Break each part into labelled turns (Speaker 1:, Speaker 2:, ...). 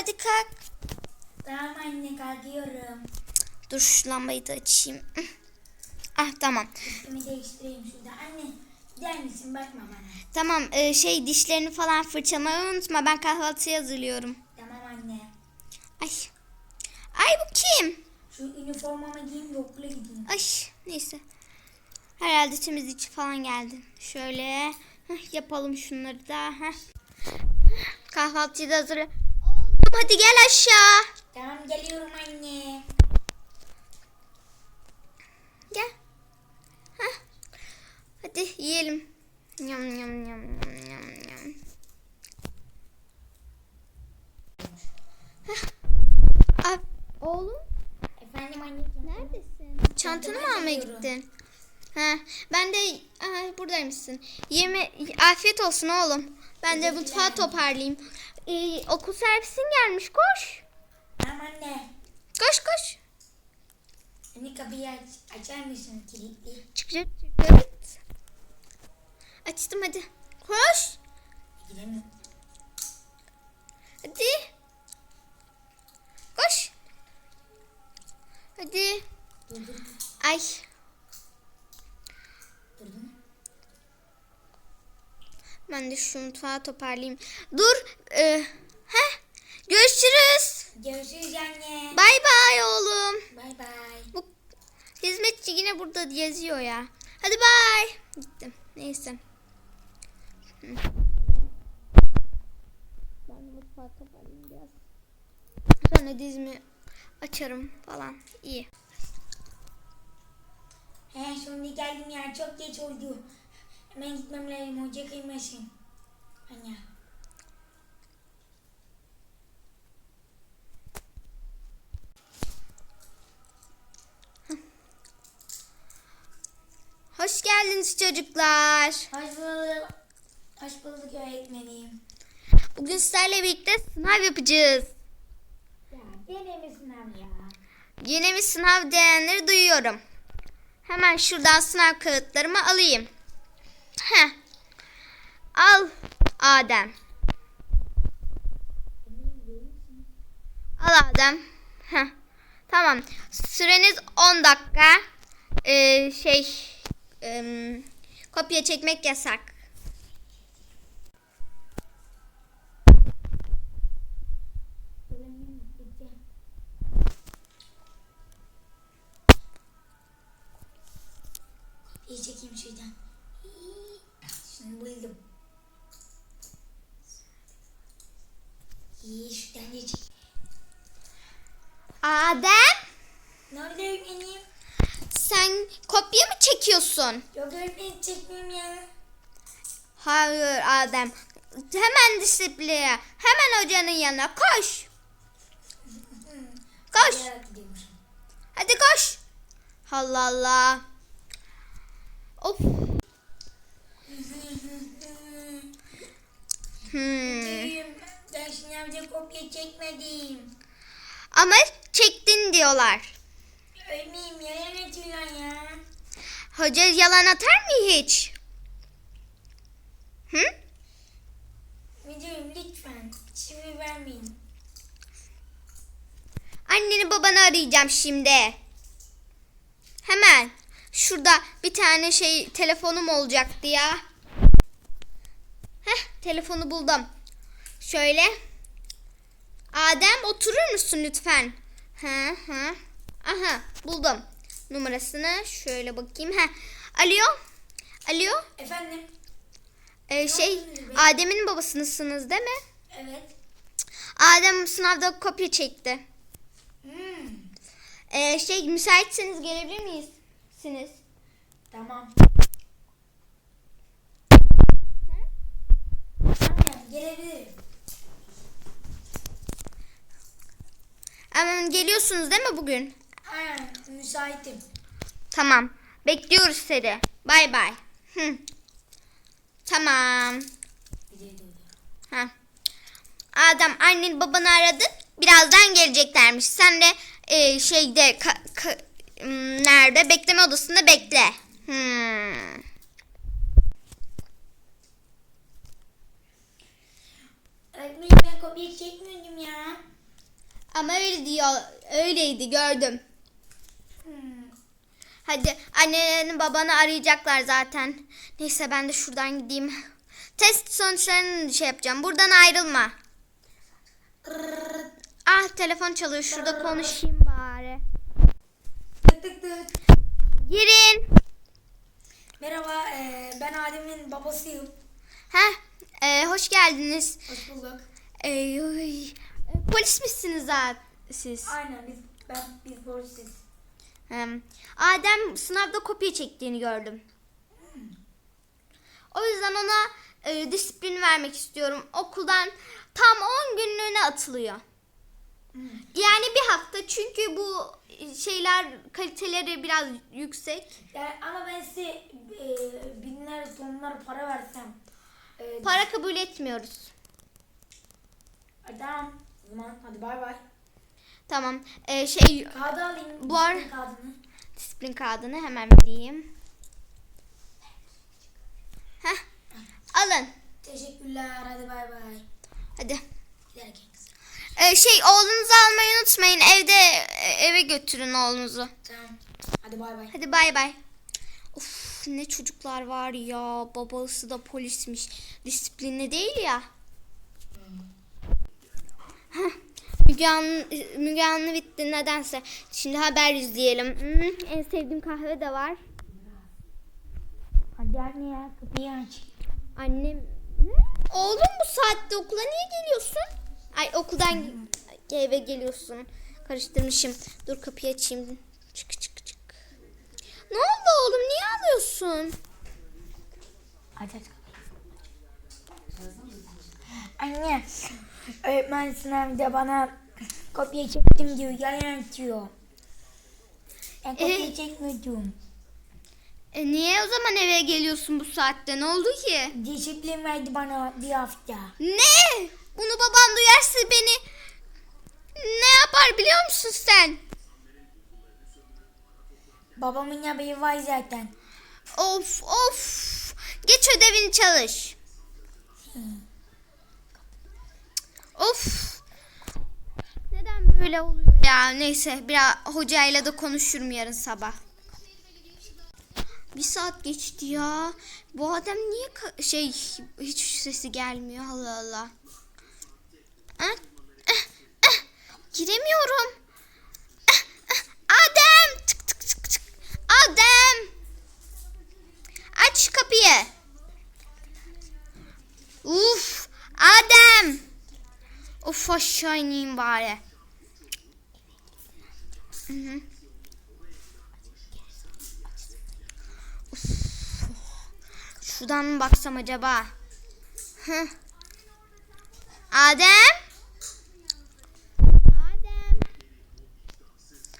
Speaker 1: hadi kalk.
Speaker 2: Tamam anne kalkıyorum.
Speaker 1: Dur şu lambayı da açayım. Ah tamam.
Speaker 2: Üstümü değiştireyim şurada. Anne gider misin bakma bana.
Speaker 1: Tamam e, şey dişlerini falan fırçalamayı unutma. Ben kahvaltıya hazırlıyorum.
Speaker 2: Tamam anne.
Speaker 1: Ay. Ay bu kim?
Speaker 2: Şu üniformamı giyeyim de okula gideyim.
Speaker 1: Ay neyse. Herhalde temizlikçi falan geldi. Şöyle heh, yapalım şunları da. Heh. Kahvaltıyı da hazır. Hadi gel aşağı.
Speaker 2: Tamam geliyorum anne.
Speaker 1: Gel. Heh. Hadi yiyelim. Yam yam yam yam yam yam. Heh. Oğlum
Speaker 2: Efendim anneciğim.
Speaker 1: neredesin? Çantanı mı almaya gittin? Ha, ben de Aa, buradaymışsın. Yeme afiyet olsun oğlum. Ben de mutfağı toparlayayım. Ee, okul servisin gelmiş. Koş.
Speaker 2: Tamam anne.
Speaker 1: Koş koş.
Speaker 2: Anne kapıyı aç, açar mısın kilitli?
Speaker 1: Çık çık çık. Evet. Açtım hadi. Koş.
Speaker 2: Gidemiyorum.
Speaker 1: Hadi. Koş. Hadi. Ay. Ben de şu mutfağı toparlayayım. Dur. Ee, heh. Görüşürüz.
Speaker 2: Görüşürüz anne.
Speaker 1: Bay bay oğlum.
Speaker 2: Bay bay.
Speaker 1: Bu hizmetçi yine burada yazıyor ya. Hadi bay. Gittim. Neyse. Ben de mutfağı toparlayayım biraz. Sonra dizimi açarım falan. İyi.
Speaker 2: He şimdi geldim ya çok geç oldu. Hemen gitmem lazım hoca kıymasın. Anne.
Speaker 1: Hoş geldiniz çocuklar.
Speaker 2: Hoş bulduk. Hoş bulduk öğretmenim.
Speaker 1: Bugün sizlerle birlikte sınav yapacağız.
Speaker 2: Ya gene mi sınav ya?
Speaker 1: Yeni bir sınav diyenleri duyuyorum. Hemen şuradan sınav kağıtlarımı alayım. Heh. Al Adem. Al Adem. Heh. Tamam. Süreniz 10 dakika. Ee, şey em, kopya çekmek yasak.
Speaker 2: İyi çekeyim şuradan. Şunu buldum. İyi şuradan da çek.
Speaker 1: Adem
Speaker 2: Ne oldu öğretmenim?
Speaker 1: sen kopya mı çekiyorsun?
Speaker 2: Yok öğretmenim çekmeyeyim ya.
Speaker 1: Hayır Adem. Hemen disipline. Hemen hocanın yanına koş. Koş. Hadi koş. Allah Allah. Of. Hmm.
Speaker 2: Ben sınavda kopya çekmedim.
Speaker 1: Ama çektin diyorlar.
Speaker 2: Öğretmenim yalan atıyorlar ya.
Speaker 1: Hoca yalan atar mı hiç? Hı?
Speaker 2: Müdürüm lütfen şimdi vermeyin.
Speaker 1: Anneni babanı arayacağım şimdi. Hemen. Şurada bir tane şey telefonum olacaktı ya. Heh telefonu buldum. Şöyle. Adem oturur musun lütfen? Hı hı. Aha buldum. Numarasını şöyle bakayım. Ha. Alo. Alo.
Speaker 2: Efendim?
Speaker 1: Ee, şey? Adem'in babasınızsınız değil mi?
Speaker 2: Evet.
Speaker 1: Adem sınavda kopya çekti.
Speaker 2: Hmm,
Speaker 1: Ee, şey müsaitseniz gelebilir miyiz? Siniz.
Speaker 2: tamam. Anne gelebilirim.
Speaker 1: Hemen geliyorsunuz değil mi bugün?
Speaker 2: Müsaitim.
Speaker 1: Tamam. Bekliyoruz seni. Bay bay. Hı. Tamam. Ha. Adam annen babanı aradı. Birazdan geleceklermiş. Sen de e, şeyde ka- ka- nerede? Bekleme odasında bekle. Hmm.
Speaker 2: Öğretmenim ben kopya çekmiyordum ya.
Speaker 1: Ama öyle diyor. Öyleydi gördüm. Hadi anneni babanı arayacaklar zaten. Neyse ben de şuradan gideyim. Test sonuçlarını şey yapacağım. Buradan ayrılma. Ah telefon çalıyor. Şurada konuşayım bari.
Speaker 2: Tık tık tık.
Speaker 1: Girin.
Speaker 2: Merhaba e, ben Adem'in babasıyım.
Speaker 1: Heh, e, hoş geldiniz.
Speaker 2: Hoş bulduk.
Speaker 1: E, e, polis misiniz zaten siz?
Speaker 2: Aynen biz ben biz polisiz.
Speaker 1: Adem sınavda kopya çektiğini gördüm. O yüzden ona e, disiplin vermek istiyorum. Okuldan tam 10 günlüğüne atılıyor. Yani bir hafta çünkü bu şeyler kaliteleri biraz yüksek.
Speaker 2: Yani ama ben size e, binler tonlar para versem. E,
Speaker 1: Para kabul etmiyoruz.
Speaker 2: O zaman hadi bay bay.
Speaker 1: Tamam. e, şey
Speaker 2: Kağıdı alayım.
Speaker 1: Bu ar-
Speaker 2: Kağıdını.
Speaker 1: disiplin kağıdını hemen vereyim. Heh. Alın.
Speaker 2: Teşekkürler hadi bay bay.
Speaker 1: Hadi.
Speaker 2: Giderken kız.
Speaker 1: E, şey oğlunuzu almayı unutmayın. Evde e, eve götürün oğlunuzu.
Speaker 2: Tamam. Hadi bay bay.
Speaker 1: Hadi bay bay. Of ne çocuklar var ya. Babası da polismiş. Disiplinli değil ya. Heh, Müge Müge Anlı bitti nedense. Şimdi haber izleyelim. Hmm, en sevdiğim kahve de var.
Speaker 2: Hadi anne ya kapıyı aç.
Speaker 1: Annem... Oğlum bu saatte okula niye geliyorsun? Ay okuldan eve geliyorsun. Karıştırmışım. Dur kapıyı açayım. Çık çık çık. Ne oldu oğlum? Niye ağlıyorsun?
Speaker 2: Aç aç Anne, öğretmen sınavda bana kopya çektim diyor, yalan atıyor. Ben kopya
Speaker 1: Ee?
Speaker 2: çekmedim.
Speaker 1: E niye o zaman eve geliyorsun bu saatte? Ne oldu ki?
Speaker 2: Disiplin verdi bana bir hafta.
Speaker 1: Ne? Bunu babam duyarsa beni ne yapar biliyor musun sen?
Speaker 2: Babamın haberi var zaten.
Speaker 1: Of of. Geç ödevini çalış. Of. Neden böyle oluyor ya? Neyse biraz hocayla da konuşurum yarın sabah. Bir saat geçti ya. Bu adam niye şey hiç sesi gelmiyor Allah Allah. Ah, ah, ah. Giremiyorum. Ah, ah. Adem tık tık tık tık. Adem. Aç şu kapıyı. Uf, Adem. Of aşağı ineyim bari. Hı. Şuradan mı baksam acaba? Hı. Adem. Adem.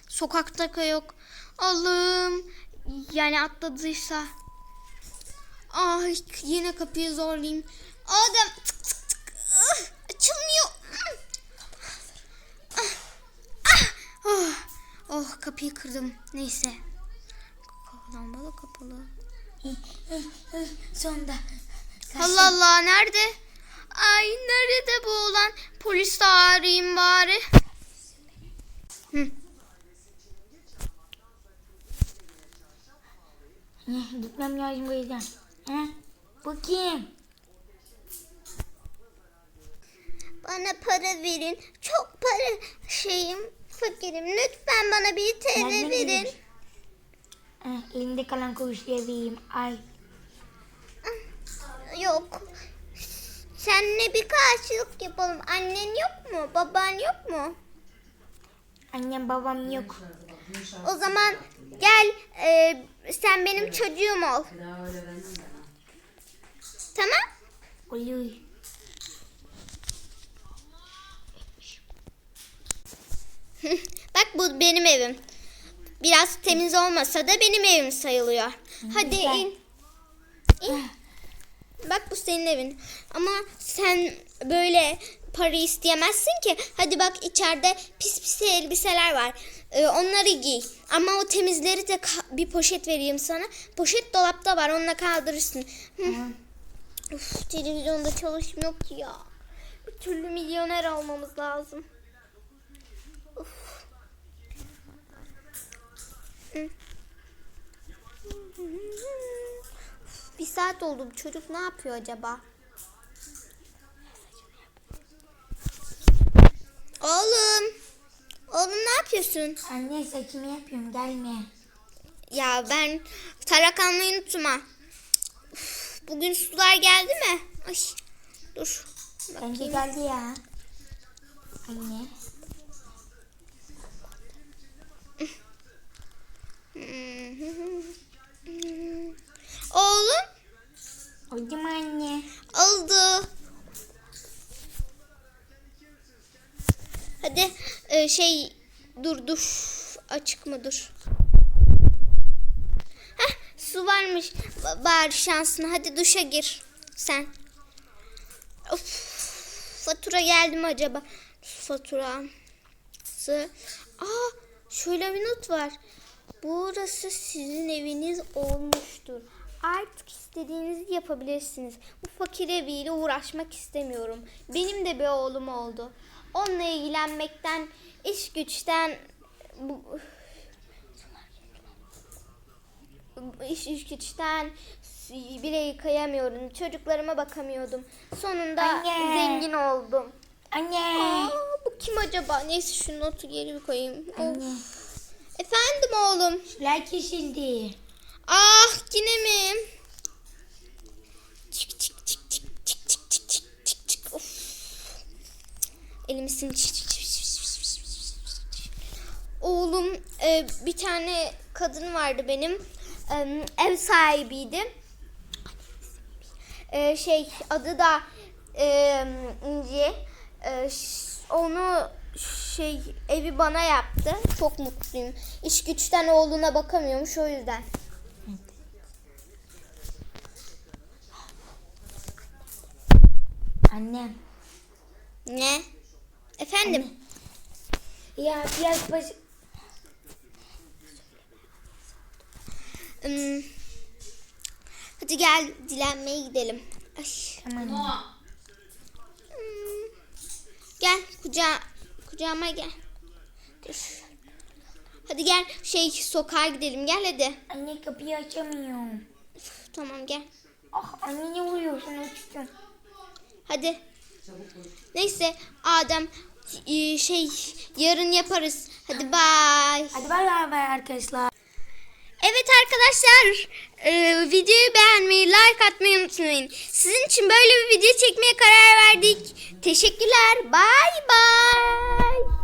Speaker 1: Sokakta yok. Allah'ım. Yani atladıysa. Ay yine kapıyı zorlayayım. Adem tık. Ah, açılmıyor. Ah, ah, oh, oh kapıyı kırdım. Neyse. Lambalı kapalı.
Speaker 2: Sonunda.
Speaker 1: Allah Allah nerede? Ay nerede bu olan? Polis de arayayım bari. Hı.
Speaker 2: Gitmem lazım bu yüzden. He? Bu kim?
Speaker 1: Bana para verin. Çok para şeyim. Fakirim. Lütfen bana bir TL verin.
Speaker 2: verir? He, elimde kalan kuruşları vereyim. Ay.
Speaker 1: Yok. Seninle bir karşılık yapalım. Annen yok mu? Baban yok mu?
Speaker 2: Annem babam yok.
Speaker 1: O zaman gel e, sen benim çocuğum ol. Tamam?
Speaker 2: Olur.
Speaker 1: Bak bu benim evim. Biraz temiz olmasa da benim evim sayılıyor. Hadi
Speaker 2: güzel.
Speaker 1: in. İn. Bak bu senin evin. Ama sen böyle para isteyemezsin ki. Hadi bak içeride pis pis elbiseler var. Ee, onları giy. Ama o temizleri de bir poşet vereyim sana. Poşet dolapta var. Onunla kaldırırsın. Hı. Uf, televizyonda çalışmıyor ki ya. Bir türlü milyoner olmamız lazım. Uf. Hı. Bir saat oldu. Bu çocuk ne yapıyor acaba? Oğlum. Oğlum ne yapıyorsun?
Speaker 2: Anne saçımı yapıyorum gelme.
Speaker 1: Ya ben tarak almayı. Uf, Bugün sular geldi mi? Ay, dur.
Speaker 2: Bence geldi ya. Anne.
Speaker 1: Oğlum
Speaker 2: Oldu mu anne?
Speaker 1: oldu. Hadi e, şey dur dur açık mı dur. Heh, su varmış. Ba- Bari şansına. Hadi duşa gir sen. Of, fatura geldi mi acaba? Faturası. Aa, şöyle bir not var. Burası sizin eviniz olmuştur. Artık istediğinizi yapabilirsiniz. Bu fakir eviyle uğraşmak istemiyorum. Benim de bir oğlum oldu. Onunla ilgilenmekten, iş güçten bu, iş, iş güçten bile yıkayamıyorum. Çocuklarıma bakamıyordum. Sonunda
Speaker 2: Anne.
Speaker 1: zengin oldum.
Speaker 2: Anne.
Speaker 1: Aa, bu kim acaba? Neyse şu notu geri bir koyayım. Of. Efendim oğlum.
Speaker 2: Sular kesildi.
Speaker 1: Ah yine mi? Çık çık çık çık çık çık çık çık çık çık. Of. Elimi sil. Çık, çık, çık. Oğlum e, bir tane kadın vardı benim. E, ev sahibiydi. E, şey adı da e, İnci. E, onu şey evi bana yaptı. Çok mutluyum. İş güçten oğluna bakamıyormuş o yüzden.
Speaker 2: Annem.
Speaker 1: Ne? Efendim?
Speaker 2: Ya biraz baş...
Speaker 1: Hmm. Hadi gel dilenmeye gidelim. Ay.
Speaker 2: Tamam.
Speaker 1: Hmm. Gel kucağa, kucağıma gel. Dur. Hadi gel şey sokağa gidelim gel hadi.
Speaker 2: Anne kapıyı açamıyorum.
Speaker 1: Üf, tamam gel.
Speaker 2: Ah anne ne vuruyorsun uçtun.
Speaker 1: Hadi. Neyse Adem e, şey yarın yaparız. Hadi bay.
Speaker 2: Hadi bay bay arkadaşlar.
Speaker 1: Arkadaşlar e, videoyu beğenmeyi, like atmayı unutmayın. Sizin için böyle bir video çekmeye karar verdik. Teşekkürler. Bay bay.